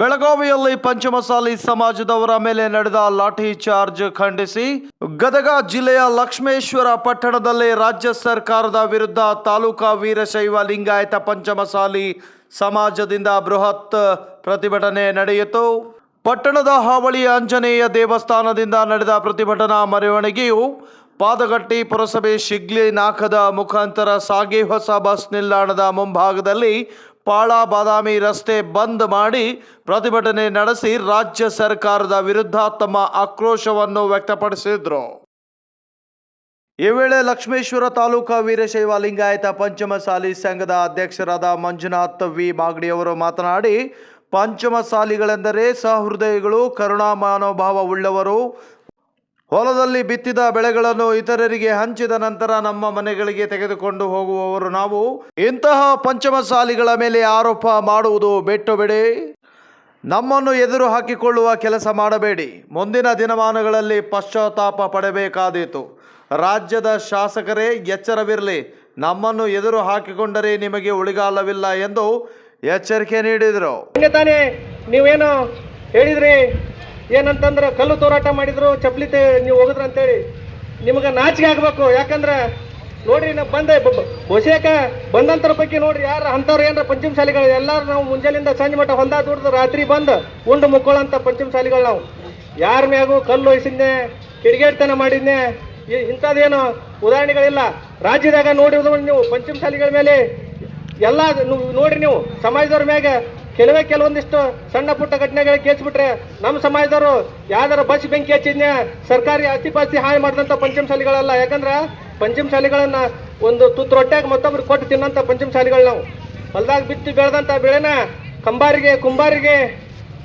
ಬೆಳಗಾವಿಯಲ್ಲಿ ಪಂಚಮಸಾಲಿ ಸಮಾಜದವರ ಮೇಲೆ ನಡೆದ ಲಾಠಿ ಚಾರ್ಜ್ ಖಂಡಿಸಿ, ಗದಗ ಜಿಲ್ಲೆಯ ಲಕ್ಷ್ಮೇಶ್ವರ ಪಟ್ಟಣದಲ್ಲಿ ರಾಜ್ಯ ಸರ್ಕಾರದ ವಿರುದ್ಧ ತಾಲೂಕಾ ವೀರಶೈವ ಲಿಂಗಾಯತ ಪಂಚಮಸಾಲಿ ಸಮಾಜದಿಂದ ಬೃಹತ್ ಪ್ರತಿಭಟನೆ ನಡೆಯಿತು. ಪಟ್ಟಣದ ಹಾವಳಿ ಆಂಜನೇಯ ದೇವಸ್ಥಾನದಿಂದ ನಡೆದ ಪ್ರತಿಭಟನಾ ಮೆರವಣಿಗೆಯು ಪಾದಗಟ್ಟಿ ಪುರಸಭೆ ಶಿಗ್ಲಿ ನಾಕದ ಮುಖಾಂತರ ಸಾಗಿ ಹೊಸ ಬಸ್ ನಿಲ್ದಾಣದ ಮುಂಭಾಗದಲ್ಲಿ ಪಾಳ ಬಾದಾಮಿ ರಸ್ತೆ ಬಂದ್ ಮಾಡಿ ಪ್ರತಿಭಟನೆ ನಡೆಸಿ ರಾಜ್ಯ ಸರ್ಕಾರದ ವಿರುದ್ಧ ತಮ್ಮ ಆಕ್ರೋಶವನ್ನು ವ್ಯಕ್ತಪಡಿಸಿದ್ರು. ಈ ವೇಳೆ ಲಕ್ಷ್ಮೇಶ್ವರ ತಾಲೂಕಾ ವೀರಶೈವ ಲಿಂಗಾಯತ ಪಂಚಮಸಾಲಿ ಸಂಘದ ಅಧ್ಯಕ್ಷರಾದ ಮಂಜುನಾಥ್ ವಿ. ಮಾಗಡಿಯವರು ಮಾತನಾಡಿ, ಪಂಚಮಸಾಲಿಗಳೆಂದರೆ ಸಹೃದಯಗಳು ಕರುಣಾ ಮನೋಭಾವ ಉಳ್ಳವರು ಹೊಲದಲ್ಲಿ ಬಿತ್ತಿದ ಬೆಳೆಗಳನ್ನು ಇತರರಿಗೆ ಹಂಚಿದ ನಂತರ ನಮ್ಮ ಮನೆಗಳಿಗೆ ತೆಗೆದುಕೊಂಡು ಹೋಗುವವರು ನಾವು. ಇಂತಹ ಪಂಚಮಸಾಲಿಗಳ ಮೇಲೆ ಆರೋಪ ಮಾಡುವುದು ಬೆಟ್ಟು ಬಿಡಿ. ನಮ್ಮನ್ನು ಎದುರು ಹಾಕಿಕೊಳ್ಳುವ ಕೆಲಸ ಮಾಡಬೇಡಿ. ಮುಂದಿನ ದಿನಮಾನಗಳಲ್ಲಿ ಪಶ್ಚಾತ್ತಾಪ ಪಡಬೇಕಾದೀತು. ರಾಜ್ಯದ ಶಾಸಕರೇ, ಎಚ್ಚರವಿರಲಿ. ನಮ್ಮನ್ನು ಎದುರು ಹಾಕಿಕೊಂಡರೆ ನಿಮಗೆ ಉಳಿಗಾಲವಿಲ್ಲ ಎಂದು ಎಚ್ಚರಿಕೆ ನೀಡಿದರು. ನೀವೇನು ಹೇಳಿದ್ರಿ. ಏನಂತಂದ್ರೆ ಕಲ್ಲು ತೋರಾಟ ಮಾಡಿದ್ರು ಚಪ್ಲಿ ತೆ, ನೀವು ಹೋಗಿದ್ರ ಅಂತೇಳಿ. ನಿಮಗೆ ನಾಚಿಕೆ ಆಗ್ಬೇಕು. ಯಾಕಂದ್ರೆ, ನೋಡ್ರಿ ನಾವು ಬಂದೆ ಹೊಸೇಕ ಬಂದಂತರ ಬಗ್ಗೆ ನೋಡ್ರಿ, ಯಾರು ಅಂಥವ್ರು ಏನಾರ ಪಂಚಮಸಾಲಿಗಳು ಎಲ್ಲಾರು ನಾವು ಮುಂಜಾನೆಯಿಂದ ಸಂಜೆ ಮಟ್ಟ ಹೊಂದ ದುಡ್ದು ರಾತ್ರಿ ಬಂದು ಉಂಡು ಮುಕ್ಕೊಳ್ಳೋಂಥ ಪಂಚಮಸಾಲಿಗಳು ನಾವು. ಯಾರ ಮ್ಯಾಗು ಕಲ್ಲು ವಹಿಸಿದ್ನೆ ಕಿಡಿಗೇಡ್ತನ ಮಾಡಿದ್ನೆ ಇಂಥದ್ದೇನು ಉದಾಹರಣೆಗಳಿಲ್ಲ. ರಾಜ್ಯದಾಗ ನೋಡಿರೋದು ನೀವು ಪಂಚಮ ಶಾಲೆಗಳ ಮೇಲೆ ಎಲ್ಲ ನೋಡಿ ನೋಡ್ರಿ ನೀವು, ಸಮಾಜದವ್ರ ಮ್ಯಾಗ ಕೆಲವೇ ಕೆಲವೊಂದಿಷ್ಟು ಸಣ್ಣ ಪುಟ್ಟ ಘಟನೆಗಳಿಗೆ ಕೇಳಿಸ್ಬಿಟ್ರೆ ನಮ್ಮ ಸಮಾಜದವರು ಯಾವ್ದಾರ ಬಸ್ ಬೆಂಕಿ ಹಚ್ಚಿದ್ನೆ ಸರ್ಕಾರಿ ಆಸ್ತಿ ಪಾಸ್ತಿ ಹಾಳು ಮಾಡಿದಂಥ ಪಂಚಮಸಾಲಿಗಳಲ್ಲ. ಯಾಕಂದ್ರೆ ಪಂಚಮಸಾಲಿಗಳನ್ನ ಒಂದು ತುತ್ತು ರೊಟ್ಟ್ಯಾಗ ಮತ್ತೊಬ್ರು ಕೊಟ್ಟು ತಿನ್ನಂಥ ಪಂಚಮಸಾಲಿಗಳು ನಾವು. ಹೊಲದಾಗ ಬಿತ್ತಿ ಬೆಳೆದಂಥ ಬೆಳೆನ ಕಂಬಾರಿಗೆ, ಕುಂಬಾರಿಗೆ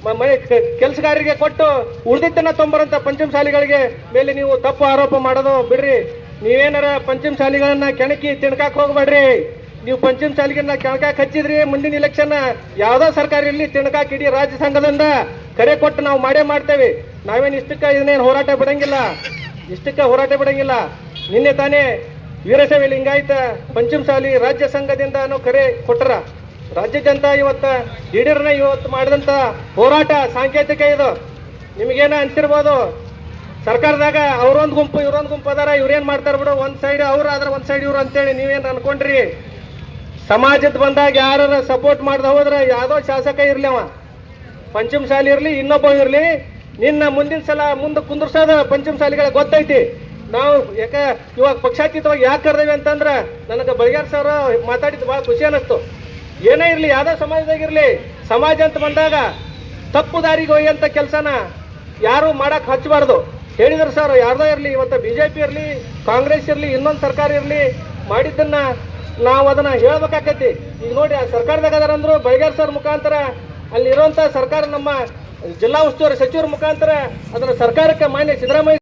ಕೆಲಸಗಾರಿಗೆ ಕೆಲಸಗಾರರಿಗೆ ಕೊಟ್ಟು ಉಳಿದಿದ್ದನ್ನ ತೊಂಬರಂತ ಪಂಚಮಸಾಲಿಗಳಿಗೆ ಮೇಲೆ ನೀವು ತಪ್ಪು ಆರೋಪ ಮಾಡೋದು ಬಿಡ್ರಿ. ನೀವೇನಾರ ಪಂಚಮಸಾಲಿಗಳನ್ನ ಕೆಣಕಿ ತಿಣ್ಕಾಕ್ ಹೋಗ್ಬೇಡ್ರಿ. ನೀವು ಪಂಚಮ ಸಾಲಿಗೆ ನಾ ಕೆಣಕಾಕ್ ಹಚ್ಚಿದ್ರಿ ಮುಂದಿನ ಇಲೆಕ್ಷನ್ ಯಾವ್ದೋ ಸರ್ಕಾರ ಇರಲಿ ತಿಣಕಾಕ್ ಇಡೀ ರಾಜ್ಯ ಸಂಘದಿಂದ ಕರೆ ಕೊಟ್ಟು ನಾವು ಮಾಡೇ ಮಾಡ್ತೇವೆ. ನಾವೇನು ಇಷ್ಟಕ್ಕೆ ಇದನ್ನೇನು ಹೋರಾಟ ಬಿಡಂಗಿಲ್ಲ. ಇಷ್ಟಕ್ಕೆ ಹೋರಾಟ ಬಿಡಂಗಿಲ್ಲ. ನಿನ್ನೆ ತಾನೇ ವೀರಶೈವ ಲಿಂಗಾಯತ ಪಂಚಮಸಾಲಿ ರಾಜ್ಯ ಸಂಘದಿಂದ ಕರೆ ಕೊಟ್ಟರ ರಾಜ್ಯಾದ್ಯಂತ ಇವತ್ತು ಲೀಡರ್ನ ಇವತ್ತು ಮಾಡಿದಂತ ಹೋರಾಟ ಸಾಂಕೇತಿಕ ಇದು. ನಿಮಗೇನ ಅನ್ಸಿರ್ಬೋದು? ಸರ್ಕಾರದಾಗ ಅವ್ರೊಂದು ಗುಂಪು, ಇವ್ರೊಂದು ಗುಂಪು ಅದಾರ, ಇವ್ರೇನ್ ಮಾಡ್ತಾರ ಬಿಡು, ಒಂದು ಸೈಡ್ ಅವ್ರು ಆದ್ರೆ ಒಂದು ಸೈಡ್ ಇವ್ರು ಅಂತೇಳಿ ನೀವೇನು ಅನ್ಕೊಂಡ್ರಿ? ಸಮಾಜದ ಬಂದಾಗ ಯಾರ ಸಪೋರ್ಟ್ ಮಾಡ್ದ ಹೋದ್ರೆ ಯಾವುದೋ ಶಾಸಕ ಇರಲಿ ಅವ. ಪಂಚಮ ಶಾಲೆ ಇರ್ಲಿ, ಇನ್ನೊಬ್ಬ ಇರ್ಲಿ. ನಿನ್ನ ಮುಂದಿನ ಸಲ ಮುಂದೆ ಕುಂದ್ರಸೋದ ಪಂಚಮಸಾಲಿಗಳ ಗೊತ್ತೈತಿ. ನಾವು ಯಾಕ ಇವಾಗ ಪಕ್ಷಾತೀತವಾಗಿ ಯಾಕೆ ಕರೆದೇವಿ ಅಂತಂದ್ರೆ ನನಗೆ ಬಳಿಗಾರ್ ಸರ್ ಮಾತಾಡಿದ್ದು ಭಾಳ ಖುಷಿ ಅನ್ನಿಸ್ತು. ಏನೇ ಇರ್ಲಿ, ಯಾವ್ದೋ ಸಮಾಜದಾಗಿರ್ಲಿ ಸಮಾಜ ಅಂತ ಬಂದಾಗ ತಪ್ಪು ದಾರಿಗೆ ಹೋಗಿಯಂತ ಕೆಲಸನ ಯಾರು ಮಾಡಕ್ಕೆ ಹಚ್ಚಬಾರ್ದು. ಹೇಳಿದ್ರು ಸರ್, ಯಾರ್ದೋ ಇರಲಿ, ಇವತ್ತು ಬಿಜೆಪಿ ಇರಲಿ, ಕಾಂಗ್ರೆಸ್ ಇರಲಿ, ಇನ್ನೊಂದು ಸರ್ಕಾರ ಇರಲಿ, ಮಾಡಿದ್ದನ್ನ ನಾವು ಅದನ್ನ ಹೇಳ್ಬೇಕಾಕೈತಿ. ಈಗ ನೋಡಿ ಆ ಸರ್ಕಾರದಾಗ ಅದಾರಂದ್ರು ಬೈಗಾರ್ ಸರ್ ಮುಖಾಂತರ ಅಲ್ಲಿರುವಂತ ಸರ್ಕಾರ ನಮ್ಮ ಜಿಲ್ಲಾ ಉಸ್ತುವಾರಿ ಸಚಿವರ ಮುಖಾಂತರ ಅದನ್ನ ಸರ್ಕಾರಕ್ಕೆ ಮಾನ್ಯ ಸಿದ್ದರಾಮಯ್ಯ